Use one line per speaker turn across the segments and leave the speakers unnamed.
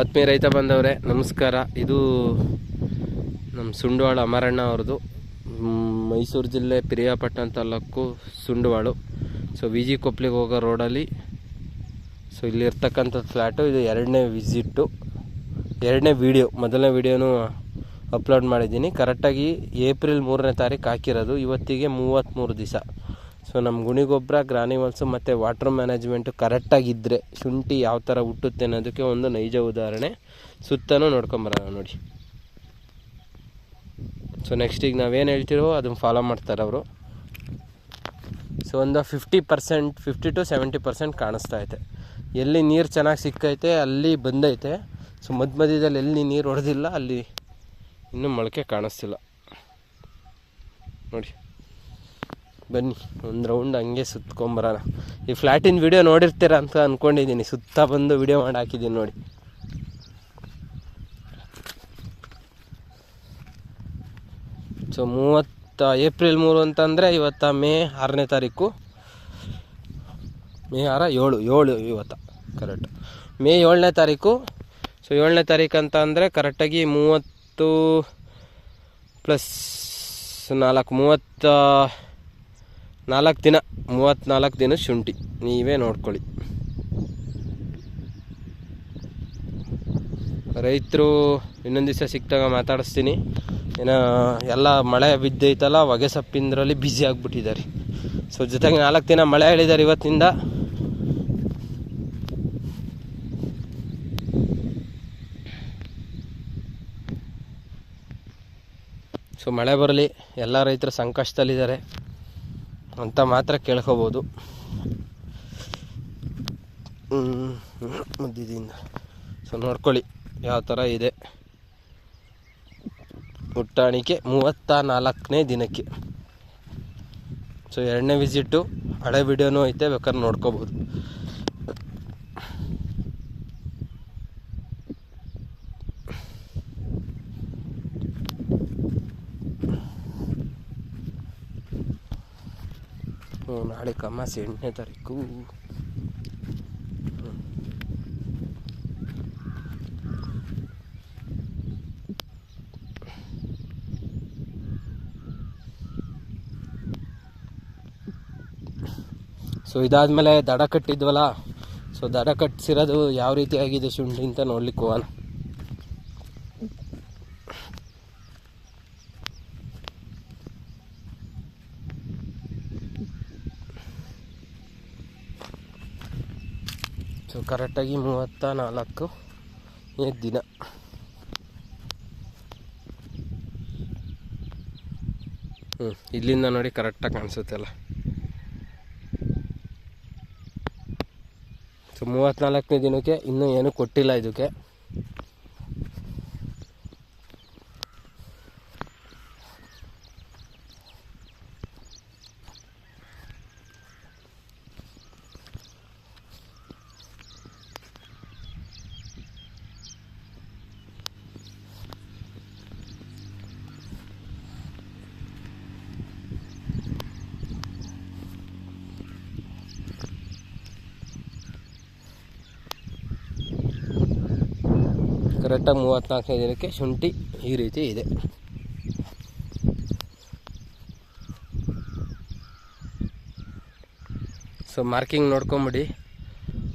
ಆತ್ಮೀಯ ರೈತ ಬಂದವರೇ, ನಮಸ್ಕಾರ. ಇದು ನಮ್ಮ ಸುಂಡವಾಳ ಅಮರಣ್ಣ ಅವ್ರದ್ದು. ಮೈಸೂರು ಜಿಲ್ಲೆ Piriyapatna taluk ಸುಂಡವಾಳು. So V G ಕೊಪ್ಲಿಗೆ ಹೋಗೋ ರೋಡಲ್ಲಿ ಸೊ ಇಲ್ಲಿ ಇರ್ತಕ್ಕಂಥ ಫ್ಲ್ಯಾಟು ಇದು ಎರಡನೇ ವಿಸಿಟ್ಟು ಎರಡನೇ ವೀಡಿಯೋ ಮೊದಲನೇ ವೀಡಿಯೋನು ಅಪ್ಲೋಡ್ ಮಾಡಿದ್ದೀನಿ. ಕರೆಕ್ಟಾಗಿ ಏಪ್ರಿಲ್ ಮೂರನೇ ತಾರೀಕು ಹಾಕಿರೋದು. ಇವತ್ತಿಗೆ ಮೂವತ್ತ್ಮೂರು ದಿವಸ. ಸೊ ನಮ್ಮ ಗುಣಿಗೊಬ್ಬರ ಗ್ರಾನಿವಲ್ಸು ಮತ್ತು ವಾಟರ್ ಮ್ಯಾನೇಜ್ಮೆಂಟು ಕರೆಕ್ಟಾಗಿದ್ದರೆ ಶುಂಠಿ ಯಾವ ಥರ ಹುಟ್ಟುತ್ತೆ ಅನ್ನೋದಕ್ಕೆ ಒಂದು ನೈಜ ಉದಾಹರಣೆ ಸುತ್ತನೂ ನೋಡ್ಕೊಂಬರೋಣ ನೋಡಿ. ಸೊ ನೆಕ್ಸ್ಟ್ ಈಗ ನಾವೇನು ಹೇಳ್ತಿರೋ ಅದನ್ನು ಫಾಲೋ ಮಾಡ್ತಾರೆ ಅವರು. ಸೊ ಒಂದು fifty percent fifty to seventy percent ಕಾಣಿಸ್ತಾ ಐತೆ ಎಲ್ಲಿ ನೀರು ಚೆನ್ನಾಗಿ ಸಿಕ್ಕೈತೆ, ಅಲ್ಲಿ ಬಂದೈತೆ. ಸೊ ಮಧ್ಯ ಮಧ್ಯದಲ್ಲಿ ಎಲ್ಲಿ ನೀರು ಹೊಡೆದಿಲ್ಲ, ಅಲ್ಲಿ ಇನ್ನೂ ಮೊಳಕೆ ಕಾಣಿಸ್ತಿಲ್ಲ. ನೋಡಿ. ಬನ್ನಿ, ಒಂದು ರೌಂಡ್ ಹಂಗೆ ಸುತ್ಕೊಂಬರೋಣ ಈ ಫ್ಲ್ಯಾಟಿನ ವಿಡಿಯೋ ನೋಡಿರ್ತೀರ ಅಂತ ಅಂದ್ಕೊಂಡಿದ್ದೀನಿ ಸುತ್ತ ಬಂದು ವಿಡಿಯೋ ಮಾಡಿ ಹಾಕಿದ್ದೀನಿ ನೋಡಿ. ಸೊ ಮೂವತ್ತ ಏಪ್ರಿಲ್ ಮೂರು ಅಂತಂದರೆ ಇವತ್ತ ಮೇ ಆರನೇ ತಾರೀಕು. ಮೇ ಆರ, ಏಳು ಏಳು ಇವತ್ತ ಕರೆಕ್ಟ್ ಮೇ ಏಳನೇ ತಾರೀಕು. ಸೊ ಏಳನೇ ತಾರೀಕು ಅಂತ ಅಂದರೆ ಕರೆಕ್ಟಾಗಿ ಮೂವತ್ತು ಪ್ಲಸ್ ನಾಲ್ಕು, ಮೂವತ್ತ ನಾಲ್ಕು ದಿನ ಮೂವತ್ತ್ನಾಲ್ಕು ದಿನ ಶುಂಠಿ. ನೀವೇ ನೋಡ್ಕೊಳ್ಳಿ. ರೈತರು ಇನ್ನೊಂದು ದಿವಸ ಸಿಕ್ತಾಗ ಮಾತಾಡಿಸ್ತೀನಿ. ಏನೋ ಎಲ್ಲ ಮಳೆ ಬಿದ್ದೈತಲ್ಲ, ಹೊಗೆ ಸಪ್ಪಿಂದ್ರಲ್ಲಿ ಬ್ಯುಸಿ ಆಗಿಬಿಟ್ಟಿದ್ದಾರೆ. ಸೊ ಜೊತೆಗೆ ನಾಲ್ಕು ದಿನ ಮಳೆ ಹೇಳಿದ್ದಾರೆ ಇವತ್ತಿಂದ. ಸೊ ಮಳೆ ಬರಲಿ. ಎಲ್ಲ ರೈತರು ಸಂಕಷ್ಟದಲ್ಲಿದ್ದಾರೆ. ಅಂತ ಮಾತ್ರ ಕೇಳ್ಕೊಬೋದು. ಮಧ್ಯದಿಂದ ಸೊ, ನೋಡ್ಕೊಳ್ಳಿ ಯಾವ ಥರ ಇದೆ. ಹುಟ್ಟಾಣಿಕೆ ಮೂವತ್ತ ನಾಲ್ಕನೇ ದಿನಕ್ಕೆ. ಸೊ, ಎರಡನೇ ವಿಸಿಟ್ಟು ಹಳೆ ವಿಡಿಯೋನೂ ಐತೆ, ಬೇಕಾದ್ರೆ ನೋಡ್ಕೋಬೋದು. ನಾಳೆ ಕಮಾಸಿ ಎಂಟನೇ ತಾರೀಕು. ಸೊ ಇದಾದಮೇಲೆ ದಡ ಕಟ್ಟಿದ್ವಲ್ಲ. ಸೊ ದಡ ಕಟ್ಟಿಸಿರೋದು ಯಾವ ರೀತಿ ಆಗಿದೆ ಶುಂಠಿ ಅಂತ ನೋಡ್ಲಿಕ್ಕೆ ಹೋಗೋಣ. ಸೊ ಕರೆಕ್ಟಾಗಿ ಮೂವತ್ತ ನಾಲ್ಕು ದಿನ ಹ್ಞೂ ಇಲ್ಲಿಂದ ನೋಡಿ ಕರೆಕ್ಟಾಗಿ ಕಾಣಿಸುತ್ತಲ್ಲ ಸೊ ಮೂವತ್ತ್ನಾಲ್ಕನೇ ದಿನಕ್ಕೆ ಇನ್ನೂ ಏನೂ ಕೊಟ್ಟಿಲ್ಲ ಇದಕ್ಕೆ. ಕರೆಕ್ಟಾಗಿ ಮೂವತ್ತ್ನಾಲ್ಕನೇ ದಿನಕ್ಕೆ ಶುಂಠಿ ಈ ರೀತಿ ಇದೆ. So marking ನೋಡ್ಕೊಂಬಿಡಿ.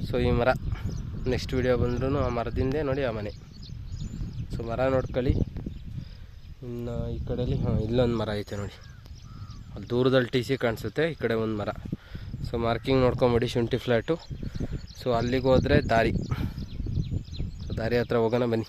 ಸೊ ಈ ಮರ ನೆಕ್ಸ್ಟ್ ವಿಡಿಯೋ ಬಂದ್ರೂ ಆ ಮರದಿಂದೇ ನೋಡಿ ಆ ಮನೆ. ಸೊ ಮರ ನೋಡ್ಕೊಳ್ಳಿ. ಇನ್ನು ಈ ಕಡೆಯಲ್ಲಿ ಹಾಂ, ಇಲ್ಲೊಂದು ಮರ ಐತೆ ನೋಡಿ. ಅಲ್ಲಿ ದೂರದಲ್ಲಿ ಟಿ ಸಿ ಕಾಣಿಸುತ್ತೆ, ಈ ಕಡೆ ಒಂದು ಮರ. ಸೊ ಮಾರ್ಕಿಂಗ್ ನೋಡ್ಕೊಂಬಿಡಿ ಶುಂಠಿ ಫ್ಲ್ಯಾಟು ಸೊ ಅಲ್ಲಿಗೆ ಹೋದರೆ ದಾರಿ. ದಾರಿ ಹತ್ರ ಹೋಗೋಣ ಬನ್ನಿ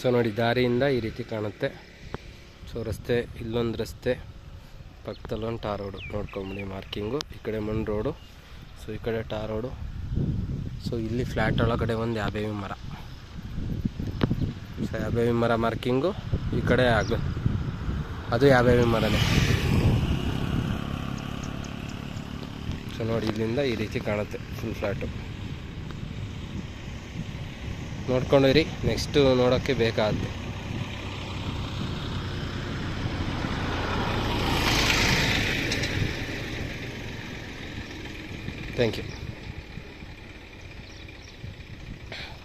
ಸೊ ನೋಡಿ ದಾರಿಯಿಂದ ಈ ರೀತಿ ಕಾಣುತ್ತೆ. ಸೊ ರಸ್ತೆ, ಇಲ್ಲೊಂದು ರಸ್ತೆ, ಪಕ್ಕದಲ್ಲೊಂದು ಟಾರ್ ರೋಡು ನೋಡ್ಕೊಂಬಿಡಿ ಮಾರ್ಕಿಂಗು. ಈ ಕಡೆ ಮಣ್ಣು ರೋಡು, ಸೊ ಈ ಕಡೆ ಟಾರ್ ರೋಡು. ಸೊ ಇಲ್ಲಿ ಫ್ಲ್ಯಾಟ್ ಒಳಗಡೆ ಒಂದು ಯಾಬೇವಿ ಮರ ಸೊ ಯಾಬೇವಿ ಮರ ಮಾರ್ಕಿಂಗು, ಈ ಕಡೆ ಆಗ. ಅದು ಯಾಬೇವಿ ಮರನೇ ಸೊ ನೋಡಿ ಇಲ್ಲಿಂದ ಈ ರೀತಿ ಕಾಣುತ್ತೆ ಫುಲ್ ಫ್ಲ್ಯಾಟು ನೋಡ್ಕೊಂಡಿರಿ ನೆಕ್ಸ್ಟು ನೋಡೋಕ್ಕೆ ಬೇಕಾಗುತ್ತೆ. Thank you